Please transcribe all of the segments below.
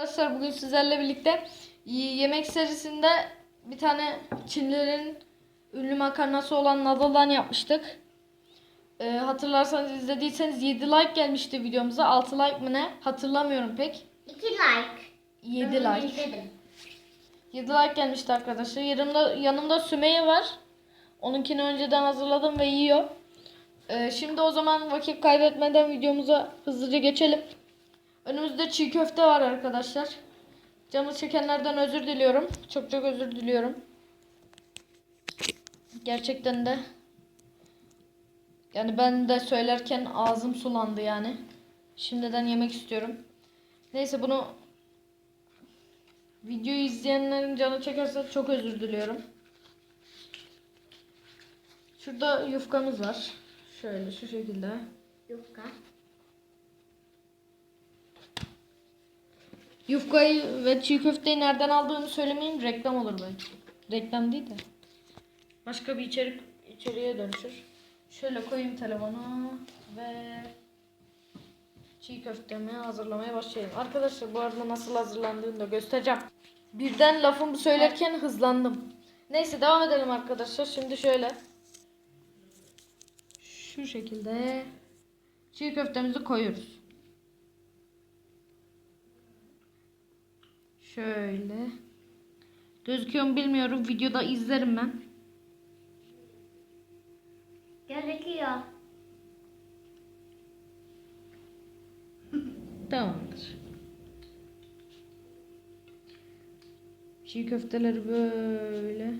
Arkadaşlar bugün sizlerle birlikte yemek serisinde bir tane Çinlilerin ünlü makarnası olan nadaldan yapmıştık. Ee, hatırlarsanız izlediyseniz 7 like gelmişti videomuza. 6 like mı ne? Hatırlamıyorum pek. 2 like. 7 Ben like. izledim. 7 like gelmişti arkadaşlar. Yanımda, yanımda Sümeyye var. Onunkini önceden hazırladım ve yiyor. Ee, şimdi o zaman vakit kaybetmeden videomuza hızlıca geçelim. Önümüzde çiğ köfte var arkadaşlar. Canı çekenlerden özür diliyorum. Çok çok özür diliyorum. Gerçekten de yani ben de söylerken ağzım sulandı yani. Şimdiden yemek istiyorum. Neyse bunu Videoyu izleyenlerin canı çekerse çok özür diliyorum. Şurada yufkamız var. Şöyle şu şekilde. Yufka. Yufkayı ve çiğ köfteyi nereden aldığını söylemeyeyim reklam olur belki. Reklam değil de. Başka bir içerik içeriğe dönüşür. Şöyle koyayım telefonu ve çiğ köftemi hazırlamaya başlayayım. Arkadaşlar bu arada nasıl hazırlandığını da göstereceğim. Birden lafımı söylerken hızlandım. Neyse devam edelim arkadaşlar. Şimdi şöyle. Şu şekilde çiğ köftemizi koyuyoruz. Şöyle. Gözüküyor mu bilmiyorum. Videoda izlerim ben. Gözüküyor. Tamamdır. Çiğ köfteleri böyle.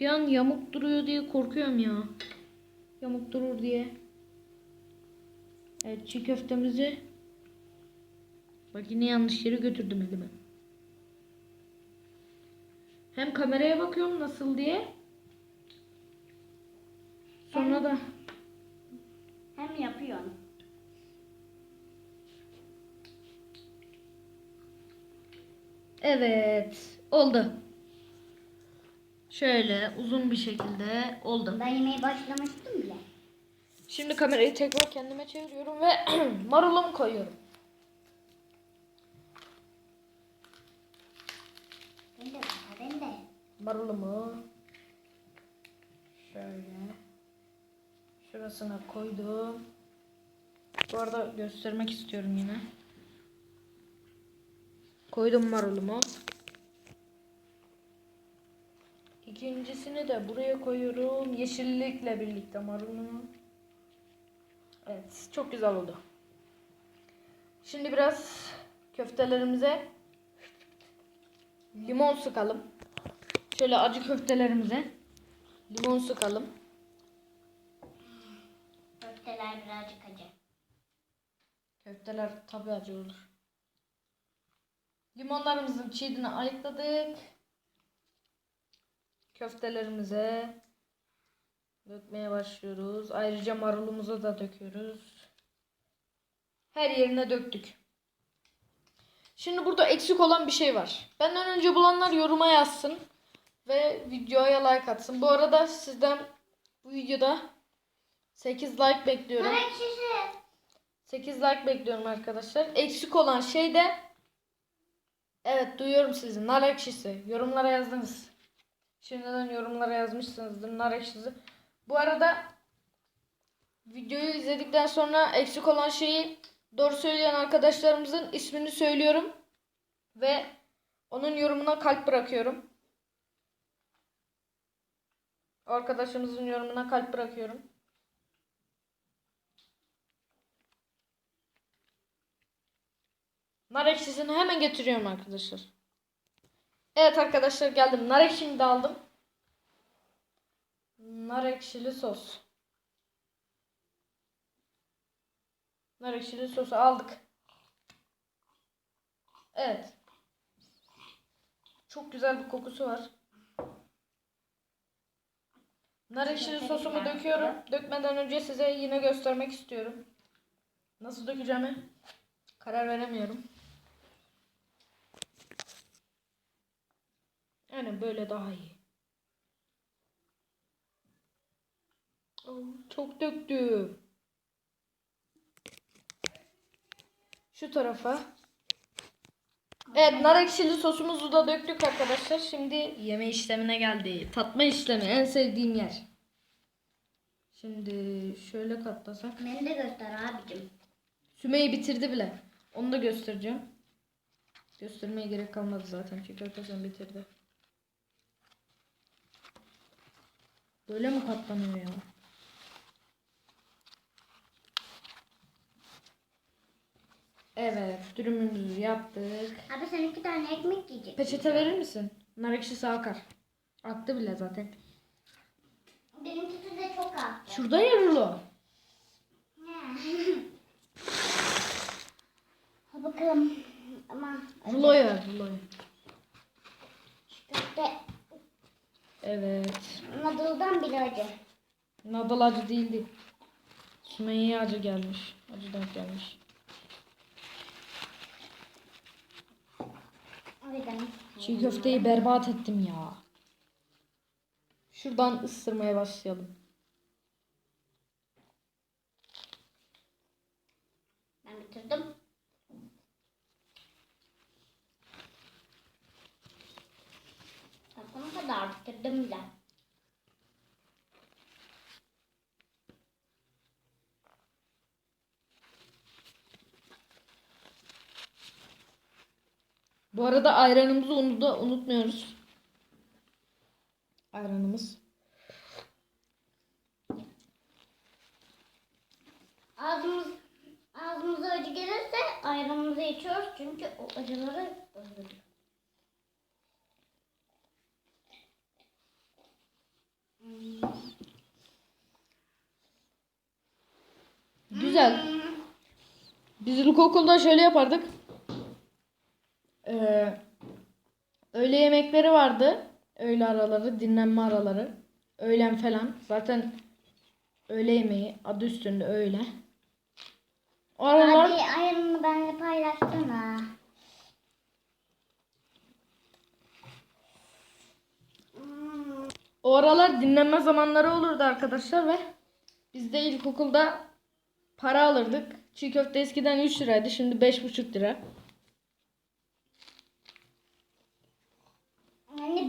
Bir an yamuk duruyor diye korkuyorum ya. Yamuk durur diye. Evet çiğ köftemizi Bak yine yanlış yere götürdüm elimi. Hem kameraya bakıyorum nasıl diye. Sonra da Hem yapıyorsun. evet oldu. Şöyle uzun bir şekilde oldu. Ben yemeğe başlamıştım. Şimdi kamerayı tekrar kendime çeviriyorum ve marulumu koyuyorum. Ben de ben de. Marulumu şöyle şurasına koydum. Bu arada göstermek istiyorum yine. Koydum marulumu. İkincisini de buraya koyuyorum. Yeşillikle birlikte marulumu. Evet, çok güzel oldu. Şimdi biraz köftelerimize limon sıkalım. Şöyle acı köftelerimize limon sıkalım. Köfteler birazcık acı. Köfteler tabii acı olur. Limonlarımızın çiğdini ayıkladık. Köftelerimize dökmeye başlıyoruz. Ayrıca marulumuza da döküyoruz. Her yerine döktük. Şimdi burada eksik olan bir şey var. Benden önce bulanlar yoruma yazsın ve videoya like atsın. Bu arada sizden bu videoda 8 like bekliyorum. Börek şişi. 8 like bekliyorum arkadaşlar. Eksik olan şey de Evet duyuyorum sizi. Nar ekşisi. Yorumlara yazdınız. Şimdiden yorumlara yazmışsınızdır nar ekşisi. Bu arada videoyu izledikten sonra eksik olan şeyi doğru söyleyen arkadaşlarımızın ismini söylüyorum. Ve onun yorumuna kalp bırakıyorum. Arkadaşımızın yorumuna kalp bırakıyorum. Nar ekşisini hemen getiriyorum arkadaşlar. Evet arkadaşlar geldim. Nar ekşimi de aldım. Nar ekşili sos. Nar ekşili sosu aldık. Evet. Çok güzel bir kokusu var. Nar ekşili sosumu döküyorum. Dökmeden önce size yine göstermek istiyorum. Nasıl dökeceğimi karar veremiyorum. Yani böyle daha iyi. Çok döktüm. Şu tarafa. Evet nar ekşili sosumuzu da döktük arkadaşlar. Şimdi yeme işlemine geldi. Tatma işlemi en sevdiğim yer. Şimdi şöyle katlasak. Beni de göster abicim. Sümeyye bitirdi bile. Onu da göstereceğim. Göstermeye gerek kalmadı zaten çünkü arkadaşlar bitirdi. Böyle mi katlanıyor ya? Evet, dürümümüzü yaptık. Abi sen iki tane ekmek yiyeceksin. Peçete verir misin? Nar ekşisi akar. Aktı bile zaten. Benimkisi de çok az. Şurada ya rulo. Ha bakalım. Ama Ruloyu ver, ruloyu. Evet. nadıldan bile acı. Nadal acı değildi. Sümeyye acı gelmiş. Acı denk gelmiş. O yüzden. Çiğ köfteyi berbat ettim ya. Şuradan ısırmaya başlayalım. Ben bitirdim. Bakın kadar bitirdim bile. Bu arada ayranımızı onu da unutmuyoruz. Ayranımız. Ağzımız ağzımıza acı gelirse ayranımızı içiyoruz çünkü o acıları öldürüyor. Güzel. Biz ilkokulda şöyle yapardık. Ee, öğle yemekleri vardı. Öğle araları, dinlenme araları. Öğlen falan. Zaten öğle yemeği adı üstünde öğle. O aralar Abi ayranını benimle paylaşsana. O aralar dinlenme zamanları olurdu arkadaşlar ve biz de ilkokulda para alırdık. Çiğ köfte eskiden 3 liraydı şimdi 5,5 lira.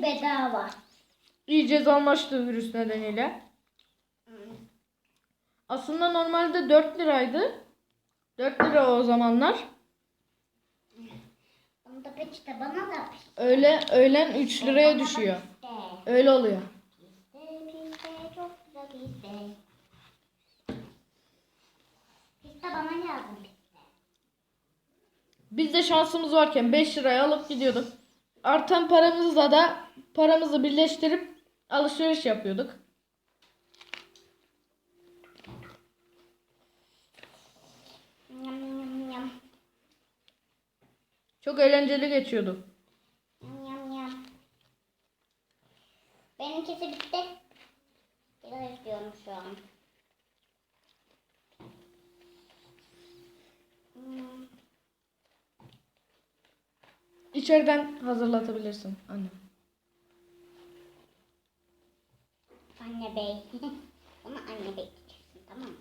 Bedava. İyice zamlaştı virüs nedeniyle. Aslında normalde 4 liraydı. 4 lira o zamanlar. Onu da peçete bana da Öyle öğlen 3 liraya düşüyor. Piste. Öyle oluyor. Piste, piste, çok güzel piste. Piste bana lazım piste. Biz de şansımız varken 5 liraya alıp gidiyorduk. Artan paramızla da paramızı birleştirip alışveriş yapıyorduk. Çok eğlenceli geçiyordu. Yam yam yam. Benimkisi bitti. Biraz istiyorum şu an. Hmm. İçeriden hazırlatabilirsin anne. Anne bey. Ama anne bey diyeceksin tamam mı?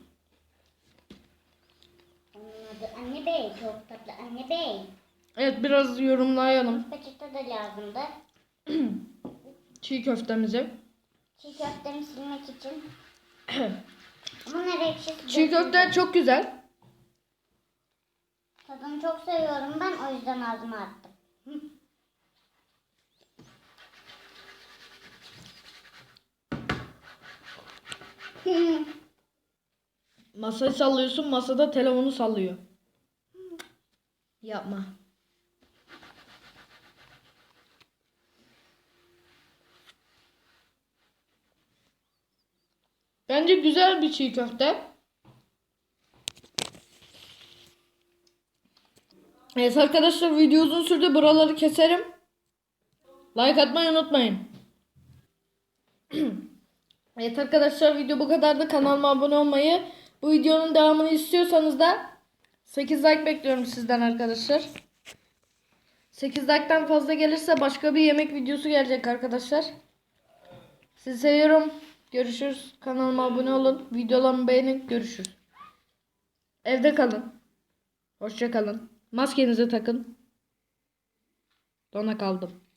Onun adı anne bey. Çok tatlı anne bey. Evet biraz yorumlayalım Peçete de lazımdı. çiğ köftemizi. Çiğ köftemi silmek için. Nereye ekşisi Çiğ köfte çok güzel. Tadını çok seviyorum ben o yüzden ağzıma attım. Masayı sallıyorsun masada telefonu sallıyor. Yapma. Bence güzel bir çiğ köfte. Evet arkadaşlar video uzun sürdü. Buraları keserim. Like atmayı unutmayın. evet arkadaşlar video bu kadardı. Kanalıma abone olmayı, bu videonun devamını istiyorsanız da 8 like bekliyorum sizden arkadaşlar. 8 like'tan fazla gelirse başka bir yemek videosu gelecek arkadaşlar. Sizi seviyorum. Görüşürüz. Kanalıma abone olun. Videolarımı beğenin. Görüşürüz. Evde kalın. Hoşça kalın. Maskenizi takın. Dona kaldım.